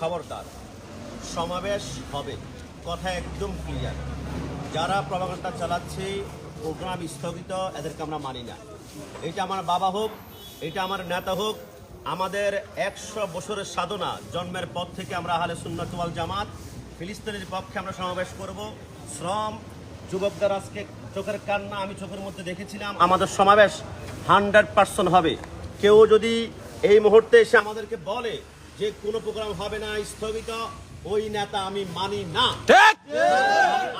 খবরদার। সমাবেশ হবে। কথা একদম ক্লিয়ার যারা প্রভাকাণ্ডা চালাচ্ছে, প্রোগ্রাম স্থগিত, এদেরকে আমরা মানি না। এটা আমার বাবা হোক, এটা আমার নেতা হোক, আমাদের একশো বছরের সাধনা জন্মের পর থেকে আমরা আহলে সুন্নাত ওয়াল জামাত, ফিলিস্তিনের পক্ষে আমরা সমাবেশ করব। শ্রম, যুবকদের আজকে চোখের কান্না আমি চোখের মধ্যে দেখেছিলাম। আমাদের সমাবেশ হান্ড্রেড পার্সেন্ট হবে। কেউ যদি এই মুহূর্তে এসে আমাদেরকে বলে যে কোনো প্রোগ্রাম হবে না স্থগিত। ওই নেতা আমি মানি না।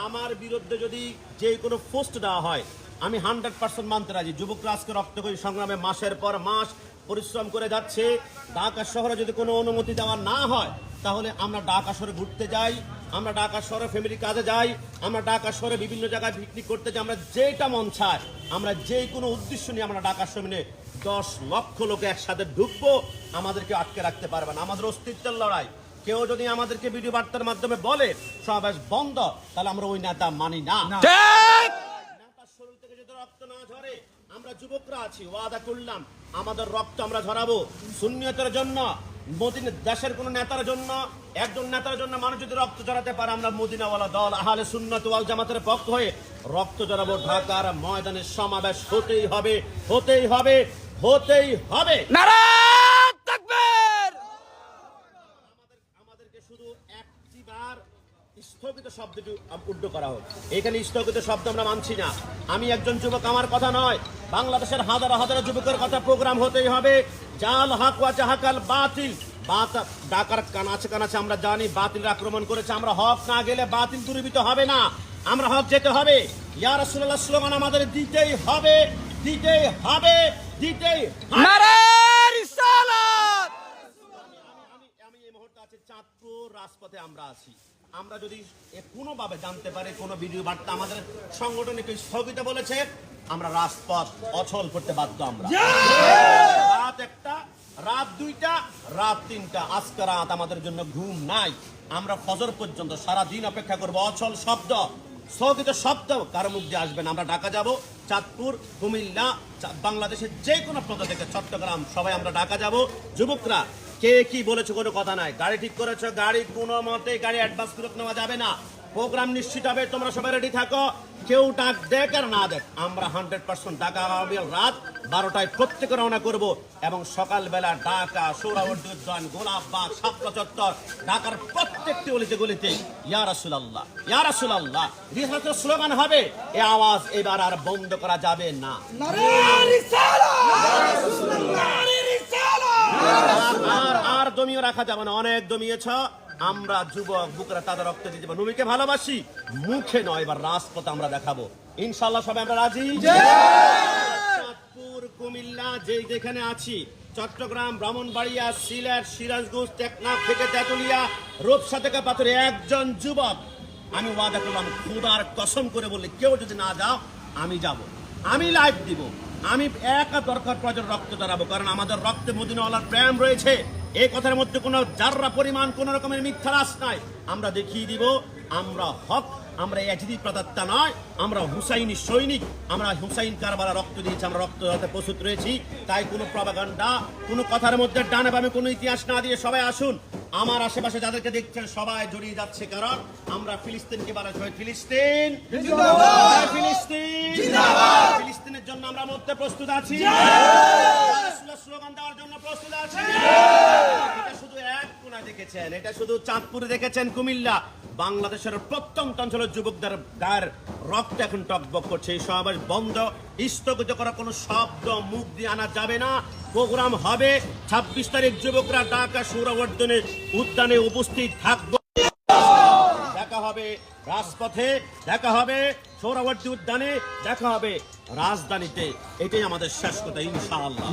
আমার বিরুদ্ধে যদি যে কোনো পোস্ট দেওয়া হয় আমি হান্ড্রেড পার্সেন্ট মানতে রাজি। যুবকরা আজকে রক্তকরী সংগ্রামে মাসের পর মাস পরিশ্রম করে যাচ্ছে। ঢাকা শহরে যদি কোনো অনুমতি দেওয়া না হয় তাহলে আমরা ঢাকা শহরে ঘুরতে যাই। আমরা ঢাকা শহরে ফ্যামিলি কাজে যাই আমরা ঢাকা শহরে বিভিন্ন জায়গায় পিকনিক করতে যাই আমরা যেটা মন চায় আমরা যে কোনো উদ্দেশ্য নিয়ে আমরা ঢাকা শহরে দশ লক্ষ লোক একসাথে ঢুকবো আমাদেরকে আটকে রাখতে পারবে না। আমাদের অস্তিত্বের লড়াই। কেউ যদি আমাদেরকে ভিডিও বার্তার মাধ্যমে বলে সমাবেশ বন্ধ তাহলে আমরা ওই নেতা মানি না। শরীর থেকে যদি রক্ত না ঝরে আমরা যুবকরা আছি ওয়াদা করলাম আমাদের রক্ত আমরা ঝরাবো। শূন্যতার জন্য মোদিন দেশের কোন নেতার জন্য একজন নেতার জন্য মানুষ যদি রক্ত ঝরাতে পারে আমরা মদিনাওয়ালা দল আহলে সুন্নত ওয়াল জামাতের পক্ষ হয়ে রক্ত ঝরাবো ঢাকার ময়দানে। সমাবেশ হতেই হবে হতেই হবে হতেই হবে। আমাদের আমাদেরকে শুধু একটিবার স্থগিত শব্দটি উড্ড করা হোক। এখানে স্থগিত শব্দ আমরা মানছি না। আমি একজন যুবক আমার কথা নয়। বাংলাদেশের হাজার হাজার যুবকের কথা প্রোগ্রাম হতেই হবে। জাল হাকুয়া চাহাকাল বাতিল। বাত ডাকার কানাচে কানাচে আমরা জানি বাতিল আক্রমণ করেছে। আমরা হক না গেলে বাতিল দূরীভূত হবে না। আমরা হক যেতে হবে। ইয়া রাসূলুল্লাহ স্লোগান আমাদের দিতেই হবে দিতেই হবে দিতেই। রিসালাত! আমি আমি এই মুহূর্তে আছি চাঁদপুর রাজপথে আমরা আছি। আমরা যদি কোনোভাবে জানতে পারি কোনো ভিডিও বার্তা আমাদের সংগঠনে কেউ স্থগিত বলেছে আমরা রাজপথ অচল করতে বাধ্য আমরা। রাত দুইটা, রাত তিনটা। আজকে রাত আমাদের জন্য ঘুম নাই। আমরা ফজর পর্যন্ত সারা দিন অপেক্ষা করব অচল শব্দ, স্থগিত শব্দ কারও মুখ দিয়ে আসবেন আমরা ঢাকা যাব, চাঁদপুর, কুমিল্লা বাংলাদেশের যে কোনো প্রান্ত থেকে চট্টগ্রাম, সবাই আমরা ঢাকা যাব। যুবকরা, কে কি বলেছে কোনো কথা নাই? গাড়ি ঠিক করেছ? গাড়ি কোনো মতে গাড়ি অ্যাডভান্স ফেরত নেওয়া যাবে না। প্রোগ্রাম নিশ্চিত হবে তোমরা সবাই রেডি থাকো। কেউ ডাক দেখ আর না দেখ আমরা হান্ড্রেড পার্সেন্ট ঢাকা আগামী রাত বারোটায় প্রত্যেকে রওনা করব এবং সকালবেলা ঢাকা সৌরাবর্তী উদ্যান গোলাপবাগ সাপলা চত্বর ঢাকার প্রত্যেকটি গলিতে গলিতে ইয়া রাসূলুল্লাহ ইয়া রাসূলুল্লাহ রিহাতের স্লোগান হবে এ আওয়াজ এবার আর বন্ধ করা যাবে না। আর- আর আর দমিয়ে রাখা যাবে না অনেক দমিয়েছ। আমরা যুবক বুকরা তাদের রক্ত দিয়ে যাব। নবীকে ভালোবাসি, মুখে নয়, এবার রাজপথ আমরা দেখাবো। ইনশাল্লাহ সবাই আমরা রাজি? চাঁদপুর, কুমিল্লা, যেই যেখানে আছি, চট্টগ্রাম, ব্রাহ্মণবাড়িয়া, সিলেট, সিরাজগঞ্জ, টেকনাফ থেকে তেতুলিয়া, রূপসা থেকে পাথরে একজন যুবক। আমি ওয়াদা করলাম খুদার কসম করে বললে, কেউ যদি না যাও, আমি যাব। আমি লাইভ দিব। আমি একা দরকার প্রয়োজন রক্ত দাঁড়াবো কারণ আমাদের রক্তে মদিনাওয়ালার প্রেম রয়েছে। এই কথার মধ্যে কোনো জাররা পরিমাণ, কোন রকমের মিথ্যা রাস নাই। আমরা দেখিয়ে দিব, আমরা হক, আমরা এজদি প্রদত্তা নয়, আমরা হুসাইনি সৈনিক, আমরা হুসাইন কারবালা রক্ত দিয়েছি, আমরা রক্ত দিতে প্রস্তুত রয়েছি। তাই কোনো প্রবাগান্ডা, কোনো কথার মধ্যে ডানে বামে কোনো ইতিহাস না দিয়ে সবাই আসুন। আমার আশেপাশে যাদেরকে দেখছেন সবাই জড়িয়ে যাচ্ছে কারণ আমরা ফিলিস্তিনকে বলা হয় ফিলিস্তিন। ফিলিস্তিন। ফিলিস্তিনের জন্য আমরা মরতে প্রস্তুত আছি। স্লোগান দেওয়ার জন্য প্রস্তুত আছি। এটা শুধু এক কোনা দেখেছেন এটা শুধু চাঁদপুরে দেখেছেন কুমিল্লা। বাংলাদেশের প্রত্যন্ত অঞ্চলের যুবকদের গায়ের রক্ত এখন টকবক করছে। এই সমাবেশ বন্ধ স্থগিত করা কোনো শব্দ মুখ দিয়ে আনা যাবে না। প্রোগ্রাম হবে। ছাব্বিশ তারিখ যুবকরা ঢাকা সৌরবর্ধনে উদ্যানে উপস্থিত থাকবে। দেখা হবে রাজপথে, দেখা হবে সৌরবর্তী উদ্যানে, দেখা হবে রাজধানীতে। এটাই আমাদের শেষ কথা, ইনশাআল্লাহ।